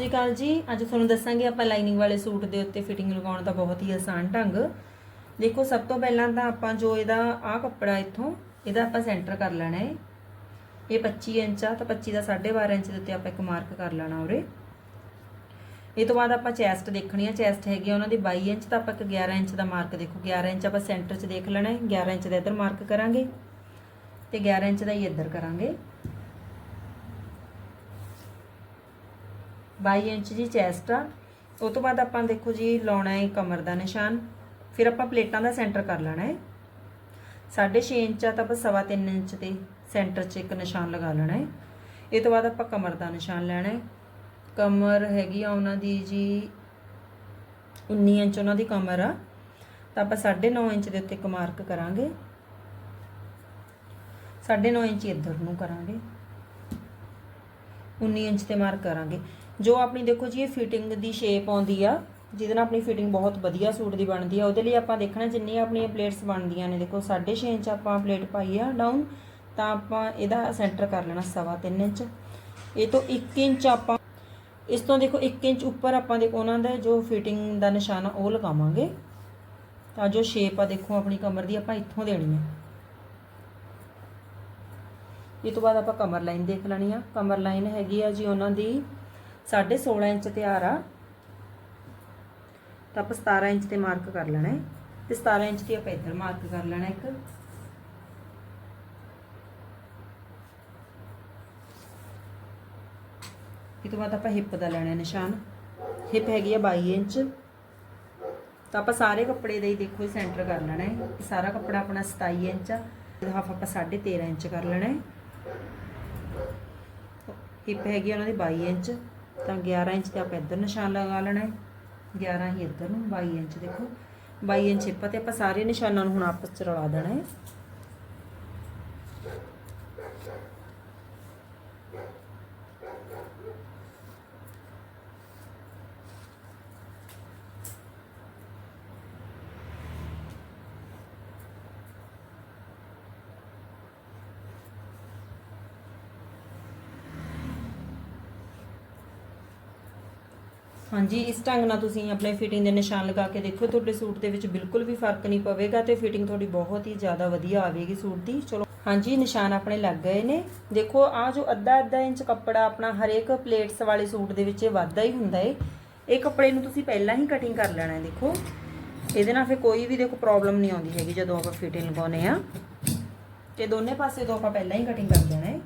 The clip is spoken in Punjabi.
ਸ਼੍ਰੀ ਅਕਾਲ ਜੀ। ਅੱਜ ਤੁਹਾਨੂੰ ਦੱਸਾਂਗੇ ਆਪਾਂ ਲਾਈਨਿੰਗ ਵਾਲੇ ਸੂਟ ਦੇ ਉੱਤੇ ਫਿਟਿੰਗ ਲਗਾਉਣ ਦਾ ਬਹੁਤ ਹੀ ਆਸਾਨ ਢੰਗ। ਦੇਖੋ, ਸਭ ਤੋਂ ਪਹਿਲਾਂ ਤਾਂ ਆਪਾਂ ਜੋ ਇਹਦਾ ਆਹ ਕੱਪੜਾ ਇੱਥੋਂ, ਇਹਦਾ ਆਪਾਂ ਸੈਂਟਰ ਕਰ ਲੈਣਾ ਹੈ। ਇਹ 25 ਇੰਚ ਆ, ਤਾਂ 25 ਦਾ 12.5 ਇੰਚ ਦੇ ਉੱਤੇ ਆਪਾਂ ਇੱਕ ਮਾਰਕ ਕਰ ਲੈਣਾ ਉਰੇ। ਇਹ ਤੋਂ ਬਾਅਦ ਆਪਾਂ ਚੈਸਟ ਦੇਖਣੀ ਆ। ਚੈਸਟ ਹੈਗੀ ਆ ਉਹਨਾਂ ਦੀ 22 ਇੰਚ, ਤਾਂ ਆਪਾਂ ਇੱਕ 11 ਇੰਚ ਦਾ ਮਾਰਕ ਦੇਖੋ। 11 ਇੰਚ ਆਪਾਂ ਸੈਂਟਰ 'ਚ ਦੇਖ ਲੈਣਾ ਹੈ। 11 ਇੰਚ ਦਾ ਇੱਧਰ ਮਾਰਕ ਕਰਾਂਗੇ ਤੇ 11 ਇੰਚ ਦਾ ਹੀ ਇੱਧਰ ਕਰਾਂਗੇ। 22 ਇੰਚ ਜੀ ਚੈਸਟ ਆ। ਉਹ ਤੋਂ ਬਾਅਦ ਆਪਾਂ ਦੇਖੋ ਜੀ, ਲਾਉਣਾ ਹੈ ਕਮਰ ਦਾ ਨਿਸ਼ਾਨ। ਫਿਰ ਆਪਾਂ ਪਲੇਟਾਂ ਦਾ ਸੈਂਟਰ ਕਰ ਲੈਣਾ ਹੈ 6.5 ਇੰਚ ਆ ਤਾਂ ਆਪਾਂ ਸਵਾ ਤਿੰਨ ਇੰਚ ਤੇ ਸੈਂਟਰ 'ਚ ਇੱਕ ਨਿਸ਼ਾਨ ਲਗਾ ਲੈਣਾ ਹੈ ਇਹ ਤੋਂ ਬਾਅਦ ਆਪਾਂ ਕਮਰ ਦਾ ਨਿਸ਼ਾਨ ਲੈਣਾ ਹੈ ਕਮਰ ਹੈਗੀ ਆ ਉਹਨਾਂ ਦੀ ਜੀ 19 ਇੰਚ ਉਹਨਾਂ ਦੀ ਕਮਰ ਆ। ਤਾਂ ਆਪਾਂ 9.5 ਇੰਚ ਦੇ ਉੱਤੇ ਇੱਕ ਮਾਰਕ ਕਰਾਂਗੇ। 9.5 ਇੰਚ ਇੱਧਰ ਨੂੰ ਕਰਾਂਗੇ। 19 ਇੰਚ ਤੇ ਮਾਰਕ ਕਰਾਂਗੇ। ਜੋ ਆਪਣੀ ਦੇਖੋ ਜੀ ਇਹ ਫਿਟਿੰਗ ਦੀ ਸ਼ੇਪ ਆਉਂਦੀ ਆ, ਜਿਹਦੇ ਨਾਲ ਆਪਣੀ ਫਿਟਿੰਗ ਬਹੁਤ ਵਧੀਆ ਸੂਟ ਦੀ ਬਣਦੀ ਆ, ਉਹਦੇ ਲਈ ਆਪਾਂ ਦੇਖਣਾ ਜਿੰਨੀਆਂ ਆਪਣੀਆਂ ਪਲੇਟਸ ਬਣਦੀਆਂ ਨੇ, ਦੇਖੋ 6.5 ਇੰਚ ਆਪਾਂ ਪਲੇਟ ਪਾਈ ਆ ਡਾਊਨ ਤਾਂ ਆਪਾਂ ਇਹਦਾ ਸੈਂਟਰ ਕਰ ਲੈਣਾ ਸਵਾ ਤਿੰਨ ਇੰਚ। ਇਹ ਤੋਂ 1 ਇੰਚ ਆਪਾਂ, ਇਸ ਤੋਂ ਦੇਖੋ 1 ਇੰਚ ਉੱਪਰ ਆਪਾਂ ਦੇ ਉਹਨਾਂ ਦਾ ਜੋ ਫਿਟਿੰਗ ਦਾ ਨਿਸ਼ਾਨ ਆ, ਉਹ ਲਗਾਵਾਂਗੇ। ਤਾਂ ਜੋ ਸ਼ੇਪ ਆ ਦੇਖੋ ਆਪਣੀ ਕਮਰ ਦੀ ਆਪਾਂ ਇੱਥੋਂ ਦੇਣੀ ਆ। ਇਹ ਤੋਂ ਬਾਅਦ ਆਪਾਂ ਕਮਰ ਲਾਈਨ ਦੇਖ ਲੈਣੀ ਆ। ਕਮਰ ਲਾਈਨ ਹੈਗੀ ਆ ਜੀ ਉਹਨਾਂ ਦੀ 16.5 ਇੰਚ ਤਿਆਰ ਆ। ਤਾਂ ਆਪਾਂ 17 ਇੰਚ ਤੇ ਮਾਰਕ ਕਰ ਲੈਣਾ ਹੈ। ਤੇ 17 ਇੰਚ ਤੇ ਆਪਾਂ ਇੱਧਰ ਮਾਰਕ ਕਰ ਲੈਣਾ ਇੱਕ। ਇਹ ਤੋਂ ਬਾਅਦ ਆਪਾਂ ਹਿੱਪ ਦਾ ਲੈਣਾ ਨਿਸ਼ਾਨ। ਹਿੱਪ ਹੈਗੀ ਆ 22 ਇੰਚ। ਤਾਂ ਆਪਾਂ ਸਾਰੇ ਕੱਪੜੇ ਦਾ ਹੀ ਦੇਖੋ ਸੈਂਟਰ ਕਰ ਲੈਣਾ ਹੈ। ਇਹ ਸਾਰਾ ਕੱਪੜਾ ਆਪਣਾ 27 ਇੰਚ ਆ। ਇਹਦਾ ਹਾਫ ਆਪਾਂ 13.5 ਇੰਚ ਕਰ ਲੈਣਾ ਹੈ। ਹਿੱਪ ਹੈਗੀ ਆ ਉਹਨਾਂ ਦੀ 22 ਇੰਚ। ਤਾਂ 11 ਇੰਚ ਤੇ ਆਪਾਂ ਇੱਧਰ ਨਿਸ਼ਾਨ ਲਗਾ ਲੈਣਾ ਹੈ। 11 ਹੀ ਇੱਧਰ ਨੂੰ 22 ਇੰਚ ਦੇਖੋ। 22 ਇੰਚ ਹਿੱਪ ਤੇ ਆਪਾਂ ਸਾਰੇ ਨਿਸ਼ਾਨਾਂ ਨੂੰ ਹੁਣ ਆਪਸ ਚ ਰਲਾ ਦੇਣਾ ਹੈ। ਹਾਂਜੀ, ਇਸ ਢੰਗ ਨਾਲ ਤੁਸੀਂ ਆਪਣੇ ਫਿਟਿੰਗ ਦੇ ਨਿਸ਼ਾਨ ਲਗਾ ਕੇ ਦੇਖੋ, ਤੁਹਾਡੇ ਸੂਟ ਦੇ ਵਿੱਚ ਬਿਲਕੁਲ ਵੀ ਫ਼ਰਕ ਨਹੀਂ ਪਵੇਗਾ ਤੇ ਫਿਟਿੰਗ ਤੁਹਾਡੀ ਬਹੁਤ ਹੀ ਜ਼ਿਆਦਾ ਵਧੀਆ ਆਵੇਗੀ ਸੂਟ ਦੀ। ਚਲੋ, ਹਾਂਜੀ, ਨਿਸ਼ਾਨ ਆਪਣੇ ਲੱਗ ਗਏ ਨੇ। ਦੇਖੋ ਆ ਜੋ ਅੱਧਾ ਅੱਧਾ ਇੰਚ ਕੱਪੜਾ ਆਪਣਾ ਹਰੇਕ ਪਲੇਟਸ ਵਾਲੇ ਸੂਟ ਦੇ ਵਿੱਚ ਇਹ ਵਾਧਾ ਹੀ ਹੁੰਦਾ ਏ। ਇਹ ਕੱਪੜੇ ਨੂੰ ਤੁਸੀਂ ਪਹਿਲਾਂ ਹੀ ਕਟਿੰਗ ਕਰ ਲੈਣਾ ਹੈ ਦੇਖੋ। ਇਹਦੇ ਨਾਲ ਫਿਰ ਕੋਈ ਵੀ ਦੇਖੋ ਪ੍ਰੋਬਲਮ ਨਹੀਂ ਆਉਂਦੀ ਹੈਗੀ ਜਦੋਂ ਆਪਾਂ ਫਿਟਿੰਗ ਲਗਾਉਨੇ ਆ ਤੇ ਦੋਨੇ ਪਾਸੇ ਤੋਂ ਆਪਾਂ ਪਹਿਲਾਂ ਹੀ ਕਟਿੰਗ ਕਰ ਦੇਣਾ ਹੈ